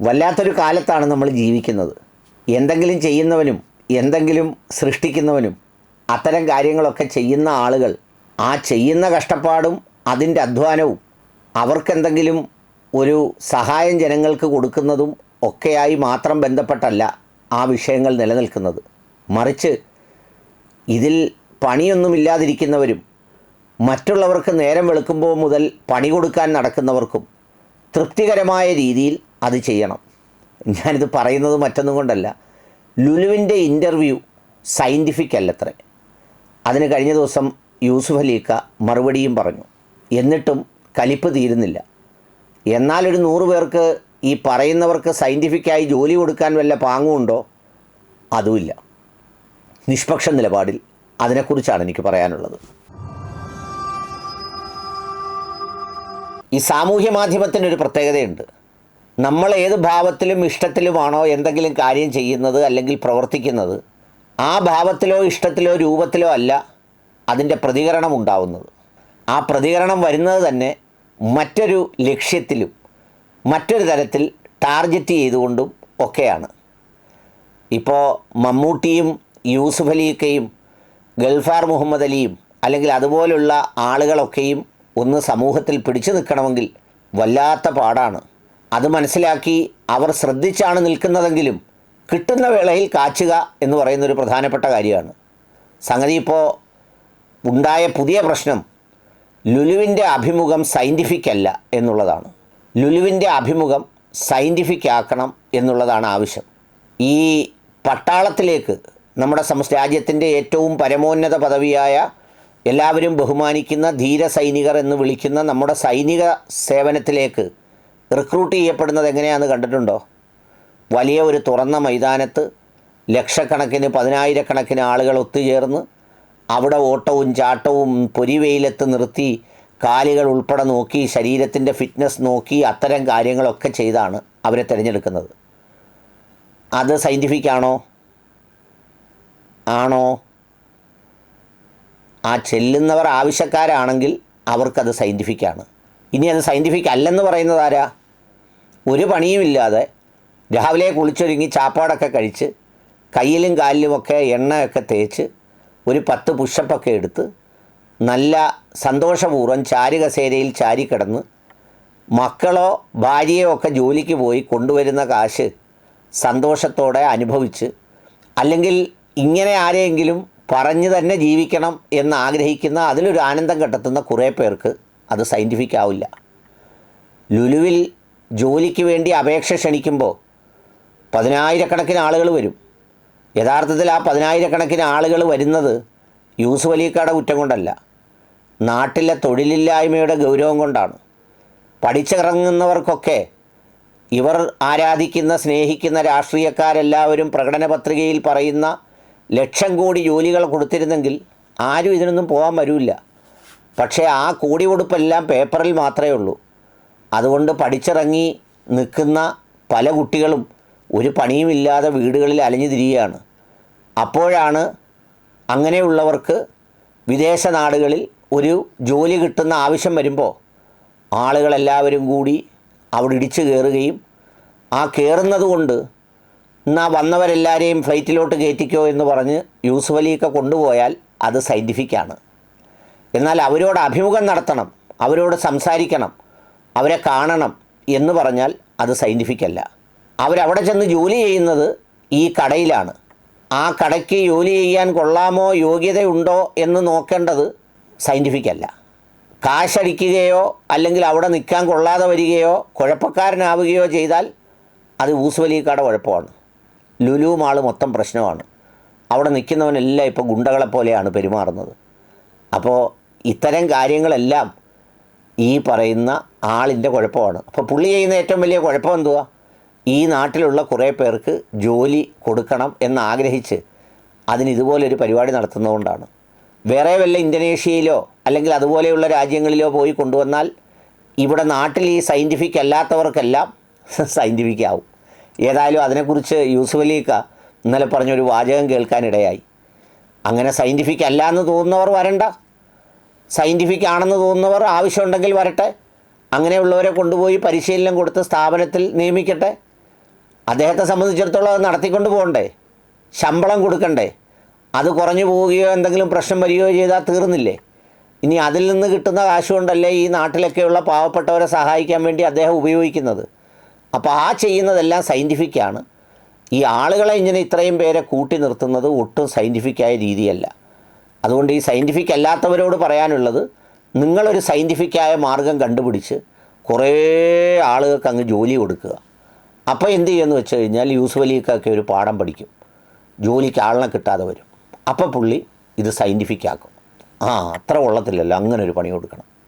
വല്ലാത്തൊരു കാലത്താണ് നമ്മൾ ജീവിക്കുന്നത്. എന്തെങ്കിലും ചെയ്യുന്നവനും എന്തെങ്കിലും സൃഷ്ടിക്കുന്നവനും അത്തരം കാര്യങ്ങളൊക്കെ ചെയ്യുന്ന ആളുകൾ ആ ചെയ്യുന്ന കഷ്ടപ്പാടും അതിന്റെ അധ്വാനവും അവർക്കെന്തെങ്കിലും ഒരു സഹായം ജനങ്ങൾക്ക് കൊടുക്കുന്നതും ഒക്കെയായി മാത്രം ബന്ധപ്പെട്ടല്ല ആ വിഷയങ്ങൾ നിലനിൽക്കുന്നത്. മറിച്ച് ഇതിൽ പണിയൊന്നുമില്ലാതിരിക്കുന്നവരും മറ്റുള്ളവർക്ക് നേരം വെളുക്കുമ്പോൾ മുതൽ പണി കൊടുക്കാൻ നടക്കുന്നവർക്കും തൃപ്തികരമായ രീതിയിൽ അത് ചെയ്യണം. ഞാനിത് പറയുന്നത് മറ്റൊന്നും കൊണ്ടല്ല. ലുലുവിന്റെ ഇന്റർവ്യൂ സയന്റിഫിക് അല്ലത്രേ. അതിന് കഴിഞ്ഞ ദിവസം യൂസുഫ് അലീക്ക മറുപടിയും പറഞ്ഞു. എന്നിട്ടും കലിപ്പ് തീരുന്നില്ല. എന്നാലൊരു നൂറ് പേർക്ക് ഈ പറയുന്നവർക്ക് സയന്റിഫിക്കായി ജോലി കൊടുക്കാൻ വല്ല പാങ്ങുമുണ്ടോ അതുമില്ല. നിഷ്പക്ഷ നിലപാടിൽ അതിനെക്കുറിച്ചാണ് എനിക്ക് പറയാനുള്ളത്. ഈ സാമൂഹ്യ മാധ്യമത്തിനൊരു പ്രത്യേകതയുണ്ട്. നമ്മൾ ഏത് ഭാവത്തിലും ഇഷ്ടത്തിലുമാണോ എന്തെങ്കിലും കാര്യം ചെയ്യുന്നത് അല്ലെങ്കിൽ പ്രവർത്തിക്കുന്നത് ആ ഭാവത്തിലോ ഇഷ്ടത്തിലോ രൂപത്തിലോ അല്ല അതിന്റെ പ്രതികരണം ഉണ്ടാവുന്നത്. ആ പ്രതികരണം വരുന്നത് തന്നെ മറ്റൊരു ലക്ഷ്യത്തിലും മറ്റൊരു തരത്തിൽ ടാർഗറ്റ് ചെയ്തുകൊണ്ടും ഒക്കെയാണ്. ഇപ്പോൾ മമ്മൂട്ടിയും യൂസുഫ് അലിയൊക്കെയും ഗൾഫാർ മുഹമ്മദ് അലിയും അല്ലെങ്കിൽ അതുപോലുള്ള ആളുകളൊക്കെയും ഒന്ന് സമൂഹത്തിൽ പിടിച്ചു നിൽക്കണമെങ്കിൽ വല്ലാത്ത പാടാണ്. അത് മനസ്സിലാക്കി അവർ ശ്രദ്ധിച്ചാണ് നിൽക്കുന്നതെങ്കിലും കിട്ടുന്ന വേളയിൽ കാച്ചുക എന്ന് പറയുന്നൊരു പ്രധാനപ്പെട്ട കാര്യമാണ്. സംഗതി ഇപ്പോൾ ഉണ്ടായ പുതിയ പ്രശ്നം ലുലുവിന്റെ അഭിമുഖം സയന്റിഫിക് അല്ല എന്നുള്ളതാണ്. ലുലുവിന്റെ അഭിമുഖം സയന്റിഫിക് ആക്കണം എന്നുള്ളതാണ് ആവശ്യം. ഈ പട്ടാളത്തിലേക്ക് നമ്മുടെ സംസ് രാജ്യത്തിന്റെ ഏറ്റവും പരമോന്നത പദവിയായ എല്ലാവരും ബഹുമാനിക്കുന്ന ധീര സൈനികർ എന്ന് വിളിക്കുന്ന നമ്മുടെ സൈനിക സേവനത്തിലേക്ക് റിക്രൂട്ട് ചെയ്യപ്പെടുന്നത് എങ്ങനെയാണെന്ന് കണ്ടിട്ടുണ്ടോ? വലിയ ഒരു തുറന്ന മൈതാനത്ത് ലക്ഷക്കണക്കിന് പതിനായിരക്കണക്കിന് ആളുകൾ ഒത്തുചേർന്ന് അവിടെ ഓട്ടവും ചാട്ടവും പൊരിവെയിലത്ത് നിർത്തി കാലുകൾ ഉൾപ്പെടെ നോക്കി ശരീരത്തിന്റെ ഫിറ്റ്നസ് നോക്കി അത്തരം കാര്യങ്ങളൊക്കെ ചെയ്താണ് അവരെ തിരഞ്ഞെടുക്കുന്നത്. അത് സയന്റിഫിക് ആണോ? ആണോ? ആ ചെല്ലുന്നവർ ആവശ്യക്കാരാണെങ്കിൽ അവർക്കത് സയന്റിഫിക്കാണ് ഇനി അത് സയന്റിഫിക് അല്ലെന്ന് പറയുന്നത് ആരാ? ഒരു പണിയുമില്ലാതെ രാവിലെ കുളിച്ചൊരുങ്ങി ചാപ്പാടൊക്കെ കഴിച്ച് കയ്യിലും കാലിലുമൊക്കെ എണ്ണയൊക്കെ തേച്ച് ഒരു പത്ത് പുഷപ്പൊക്കെ എടുത്ത് നല്ല സന്തോഷപൂർവം ചാരുകസേരയിൽ ചാരിക്കിടന്ന് മക്കളോ ഭാര്യയോ ഒക്കെ ജോലിക്ക് പോയി കൊണ്ടുവരുന്ന കാശ് സന്തോഷത്തോടെ അനുഭവിച്ച് അല്ലെങ്കിൽ ഇങ്ങനെ ആരെയെങ്കിലും പറഞ്ഞു തന്നെ ജീവിക്കണം എന്ന് ആഗ്രഹിക്കുന്ന അതിലൊരു ആനന്ദം കണ്ടെത്തുന്ന കുറേ പേർക്ക് അത് സയന്റിഫിക് ആവില്ല ലുലുവിൽ ജോലിക്ക് വേണ്ടി അപേക്ഷ ക്ഷണിക്കുമ്പോൾ പതിനായിരക്കണക്കിന് ആളുകൾ വരും. യഥാർത്ഥത്തിൽ ആ പതിനായിരക്കണക്കിന് ആളുകൾ വരുന്നത് യൂസുഫ് വലിയക്കാടെ കുറ്റം കൊണ്ടല്ല. നാട്ടിലെ തൊഴിലില്ലായ്മയുടെ ഗൗരവം കൊണ്ടാണ്. പഠിച്ചിറങ്ങുന്നവർക്കൊക്കെ ഇവർ ആരാധിക്കുന്ന സ്നേഹിക്കുന്ന രാഷ്ട്രീയക്കാരെല്ലാവരും പ്രകടന പത്രികയിൽ പറയുന്ന ലക്ഷം കോടി ജോലികൾ കൊടുത്തിരുന്നെങ്കിൽ ആരും ഇതിനൊന്നും പോകാൻ വരില്ല. പക്ഷേ ആ കോടി കൊടുപ്പെല്ലാം പേപ്പറിൽ മാത്രമേ ഉള്ളൂ. അതുകൊണ്ട് പഠിച്ചിറങ്ങി നിൽക്കുന്ന പല കുട്ടികളും ഒരു പണിയുമില്ലാതെ വീടുകളിൽ അലഞ്ഞു തിരിയുകയാണ്. അപ്പോഴാണ് അങ്ങനെയുള്ളവർക്ക് വിദേശ നാടുകളിൽ ഒരു ജോലി കിട്ടുന്ന ആവശ്യം വരുമ്പോൾ ആളുകളെല്ലാവരും കൂടി അവിടെ ഇടിച്ചു കയറുകയും ആ കയറുന്നത് കൊണ്ട് എന്നാ വന്നവരെല്ലാവരെയും ഫ്ലൈറ്റിലോട്ട് കയറ്റിക്കോ എന്ന് പറഞ്ഞ് യൂസുഫ് അലിയൊക്കെ കൊണ്ടുപോയാൽ അത് സയന്റിഫിക്കാണ് എന്നാൽ അവരോട് അഭിമുഖം നടത്തണം അവരോട് സംസാരിക്കണം അവരെ കാണണം എന്ന് പറഞ്ഞാൽ അത് സയന്റിഫിക് അല്ല. അവരവിടെ ചെന്ന് ജോലി ചെയ്യുന്നത് ഈ കടയിലാണ്. ആ കടയ്ക്ക് ജോലി ചെയ്യാൻ കൊള്ളാമോ യോഗ്യതയുണ്ടോ എന്ന് നോക്കേണ്ടത് സയന്റിഫിക് അല്ല. കാശടിക്കുകയോ അല്ലെങ്കിൽ അവിടെ നിൽക്കാൻ കൊള്ളാതെ വരികയോ കുഴപ്പക്കാരനാവുകയോ ചെയ്താൽ അത് ഊസുവലിക്കാടെ കുഴപ്പമാണ്. ലുലു മാൾ മൊത്തം പ്രശ്നമാണ്. അവിടെ നിൽക്കുന്നവനെല്ലാം ഇപ്പോൾ ഗുണ്ടകളെപ്പോലെയാണ് പെരുമാറുന്നത്. അപ്പോൾ ഇത്തരം കാര്യങ്ങളെല്ലാം ഈ പറയുന്ന ആളിന്റെ കുഴപ്പമാണ്. അപ്പോൾ പുള്ളി ചെയ്യുന്ന ഏറ്റവും വലിയ കുഴപ്പം എന്തുവാ? ഈ നാട്ടിലുള്ള കുറേ പേർക്ക് ജോലി കൊടുക്കണം എന്നാഗ്രഹിച്ച് അതിന് ഇതുപോലൊരു പരിപാടി നടത്തുന്നതുകൊണ്ടാണ്. വേറെ വല്ല ഇന്തോനേഷ്യയിലോ അല്ലെങ്കിൽ അതുപോലെയുള്ള രാജ്യങ്ങളിലോ പോയി കൊണ്ടുവന്നാൽ ഇവിടെ നാട്ടിൽ ഈ സയന്റിഫിക് അല്ലാത്തവർക്കെല്ലാം സയന്റിഫിക് ആവും. ഏതായാലും അതിനെക്കുറിച്ച് യൂസുഫ് അലിക്ക ഇന്നലെ പറഞ്ഞൊരു വാചകം കേൾക്കാനിടയായി. അങ്ങനെ സയന്റിഫിക് അല്ല എന്ന് തോന്നുന്നവർ വരണ്ട. സയന്റിഫിക് ആണെന്ന് തോന്നുന്നവർ ആവശ്യമുണ്ടെങ്കിൽ വരട്ടെ. അങ്ങനെയുള്ളവരെ കൊണ്ടുപോയി പരിശീലനം കൊടുത്ത് സ്ഥാപനത്തിൽ നിയമിക്കട്ടെ. അദ്ദേഹത്തെ സംബന്ധിച്ചിടത്തോളം അത് നടത്തിക്കൊണ്ട് പോകണ്ടേ. ശമ്പളം കൊടുക്കണ്ടേ. അത് കുറഞ്ഞു പോവുകയോ എന്തെങ്കിലും പ്രശ്നം വരികയോ ചെയ്താൽ തീർന്നില്ലേ. ഇനി അതിൽ നിന്ന് കിട്ടുന്ന കാശ് കൊണ്ടല്ലേ ഈ നാട്ടിലൊക്കെയുള്ള പാവപ്പെട്ടവരെ സഹായിക്കാൻ വേണ്ടി അദ്ദേഹം ഉപയോഗിക്കുന്നത്. അപ്പോൾ ആ ചെയ്യുന്നതെല്ലാം സയന്റിഫിക്കാണ് ഈ ആളുകളെ ഇങ്ങനെ ഇത്രയും പേരെ കൂട്ടി നിർത്തുന്നത് ഒട്ടും സയന്റിഫിക്കായ രീതിയല്ല. അതുകൊണ്ട് ഈ സയന്റിഫിക് അല്ലാത്തവരോട് പറയാനുള്ളത് നിങ്ങളൊരു സയന്റിഫിക്കായ മാർഗം കണ്ടുപിടിച്ച് കുറേ ആളുകൾക്ക് അങ്ങ് ജോലി കൊടുക്കുക. അപ്പോൾ എന്ത് ചെയ്യുമെന്ന് വെച്ച് കഴിഞ്ഞാൽ യൂസുഫ് അലിക്കൊക്കെ ഒരു പാഠം പഠിക്കും. ജോലിക്ക് ആളിനെ കിട്ടാതെ വരും. അപ്പോൾ പുള്ളി ഇത് സയന്റിഫിക് ആക്കും. ആ അത്ര കൊള്ളത്തില്ലല്ലോ അങ്ങനെ ഒരു പണി കൊടുക്കണം.